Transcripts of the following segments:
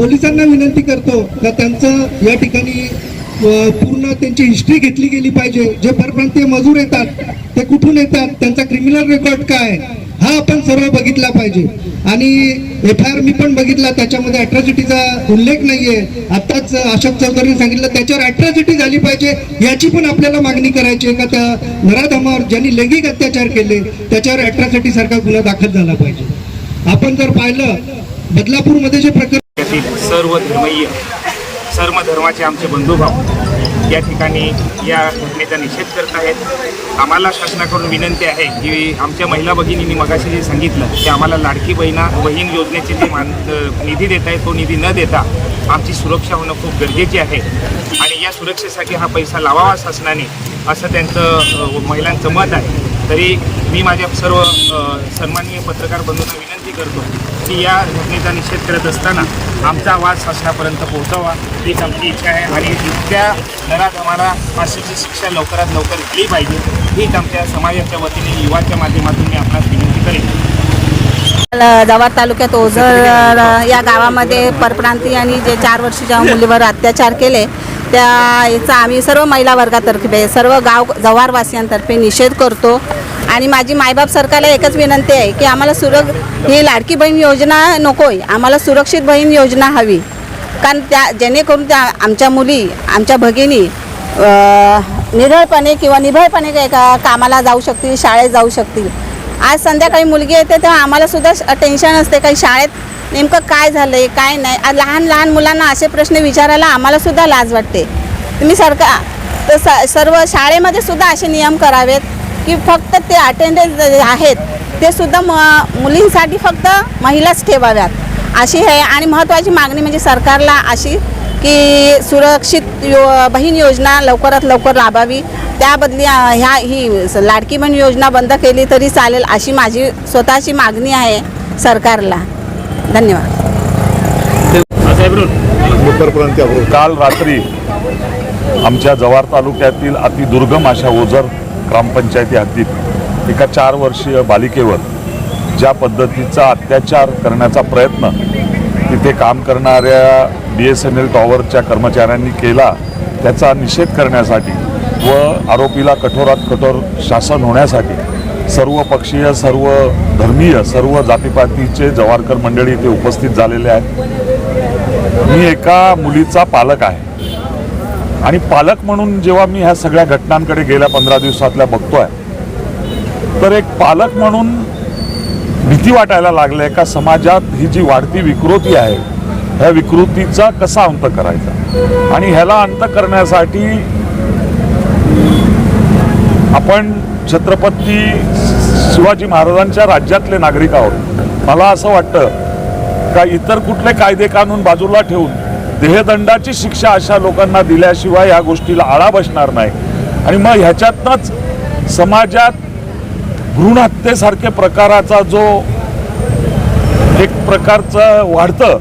पोलिसांना विनंती करतो का त्यांचं या ठिकाणी पूर्ण त्यांची हिस्ट्री घेतली गेली पाहिजे. जे परप्रांतीय मजूर येतात ते कुठून येतात त्यांचा क्रिमिनल रेकॉर्ड काय? हा आपण सर्व बघितला पाहिजे. आणि एफ आय आर मी पण बघितला त्याच्यामध्ये अट्रॉसिटीचा उल्लेख नाहीये. आताच अशोक चौधरीने सांगितलं त्याच्यावर अट्रॉसिटी झाली पाहिजे याची पण आपल्याला मागणी करायची आहे का? त्या नराधमावर ज्यांनी लैंगिक अत्याचार केले त्याच्यावर अट्रॉसिटी सारखा गुन्हा दाखल झाला पाहिजे. आपण जर पाहिलं बदलापूरमध्ये जे प्रकरण यातील सर्व धर्मीय सर्व धर्माचे आमचे बंधुभाव या ठिकाणी या घटनेचा निषेध करत आहेत. आम्हाला शासनाकडून विनंती आहे की आमच्या महिला भगिनींनी मगाशी जे सांगितलं की आम्हाला लाडकी बहिणा बहीण योजनेचे जे मान निधी देत आहे तो निधी न देता आमची सुरक्षा होणं खूप गरजेची आहे. आणि या सुरक्षेसाठी हा पैसा लावावा शासनाने असं त्यांचं महिलांचं मत आहे. तरी मी माझ्या सर्व सन्माननीय पत्रकार बंधूंना विनंती करतो की या घटनेचा निषेध करत असताना आमचा आवाज शासनापर्यंत पोहोचावा हीच आमची इच्छा आहे. आणि इतक्या नराधमाला फाशीची शिक्षा लवकरात लवकर दिली पाहिजे हीच आमच्या समाजाच्या वतीने युवाच्या माध्यमातून मी आपणास विनंती करेन. जव्हार तालुक्यात ओझर या गावामध्ये परप्रांती आणि जे चार वर्षीच्या मुलीवर अत्याचार केले त्या याचा आम्ही सर्व महिला वर्गातर्फे सर्व गाव जव्हारवासियांतर्फे निषेध करतो. आणि माझी मायबाप सरकारला एकच विनंती आहे की आम्हाला सुरक ही लाडकी बहीण योजना नको आहे आम्हाला सुरक्षित बहीण योजना हवी. कारण त्या जेणेकरून त्या आमच्या मुली आमच्या भगिनी निरळपणे किंवा निभळपणे काय का कामाला जाऊ शकतील शाळेत जाऊ शकतील. आज संध्याकाळी मुलगी येते तेव्हा आम्हाला सुद्धा टेन्शन असते काही शाळेत नेमकं काय झालं आहे काय नाही. आज लहान लहान मुलांना असे प्रश्न विचारायला आम्हाला सुद्धा लाज वाटते. तुम्ही सरकार तर स सर्व शाळेमध्ये सुद्धा असे नियम करावेत. की फक्त ते अटेंडन्स आहेत ते सुद्धा म मुलींसाठी फक्त महिलाच ठेवाव्यात. अशी आहे आणि महत्त्वाची मागणी म्हणजे सरकारला अशी की सुरक्षित यो बहीण योजना लवकरात लवकर राबावी त्याबदली ह्या ही लाडकी बहीण योजना बंद केली तरी चालेल अशी माझी स्वतःची मागणी आहे सरकारला. धन्यवाद. काल रात्री आमच्या जव्हार तालुक्यातील अतिदुर्गम अशा ओझर ग्रामपंचायती हद्दीत एका चार वर्षीय बालिकेवर ज्या पद्धतीचा अत्याचार करण्याचा प्रयत्न तिथे काम करणाऱ्या बी एस एन एल टॉवरच्या कर्मचाऱ्यांनी केला त्याचा निषेध करण्यासाठी व आरोपीला कठोरात कठोर शासन होण्यासाठी सर्व पक्षीय सर्व धर्मीय सर्व जातीपातीचे जवारकर मंडळी इथे उपस्थित झालेले आहेत. मी एका मुलीचा पालक आहे. आणि पालक म्हणून जेव्हा मी ह्या सगळ्या घटनांकडे गेल्या पंधरा दिवसातल्या बघतोय तर एक पालक म्हणून भीती वाटायला लागले का समाजात ही जी वाढती विकृती आहे ह्या विकृतीचा कसा अंत करायचा? आणि ह्याला अंत करण्यासाठी आपण छत्रपती शिवाजी महाराजांच्या राज्यातले नागरिक आहोत. मला असं वाटतं का इतर कुठले कायदे कानून बाजूला ठेवून देहदंडाची शिक्षा अशा लोकांना दिल्याशिवाय या गोष्टीला आळा बसणार नाही. आणि मग ह्याच्यातनंच समाजात भ्रूणहत्येसारखे प्रकाराचा जो एक प्रकारचं वाढतं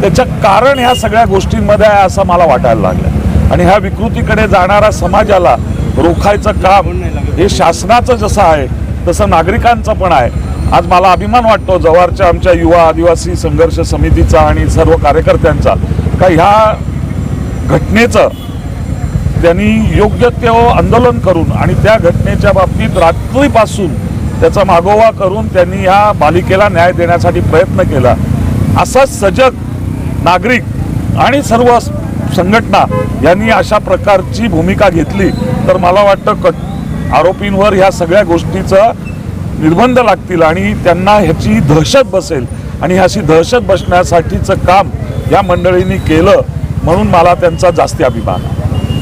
त्याचं कारण ह्या सगळ्या गोष्टींमध्ये आहे असं मला वाटायला लागलं. आणि ह्या विकृतीकडे जाणारा समाजाला रोखायचं काम हे शासनाचं जसं आहे तसं नागरिकांचं पण आहे. आज मला अभिमान वाटतो जव्हारच्या आमच्या युवा आदिवासी संघर्ष समितीचा आणि सर्व कार्यकर्त्यांचा का ह्या घटनेचं त्यांनी योग्य ते आंदोलन करून आणि त्या घटनेच्या बाबतीत रात्रीपासून त्याचा मागोवा करून त्यांनी या बालिकेला न्याय देण्यासाठी प्रयत्न केला. असा सजग नागरिक आणि सर्व संघटना यांनी अशा प्रकारची भूमिका घेतली. तर मला वाटतं कट आरोपींवर ह्या सगळ्या गोष्टीचं निर्बंध लागतील आणि त्यांना ह्याची दहशत बसेल. आणि ह्याची दहशत बसण्यासाठीचं काम या मंडळींनी केलं म्हणून मला त्यांचा जास्ती अभिमान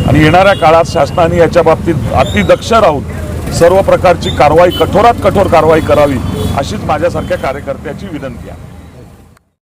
आणि येणाऱ्या काळात शासनाने याच्या बाबतीत अतिदक्ष राहून सर्व प्रकारची कारवाई कठोरात कठोर कारवाई करावी अशीच माझ्यासारख्या कार्यकर्त्याची विनंती आहे.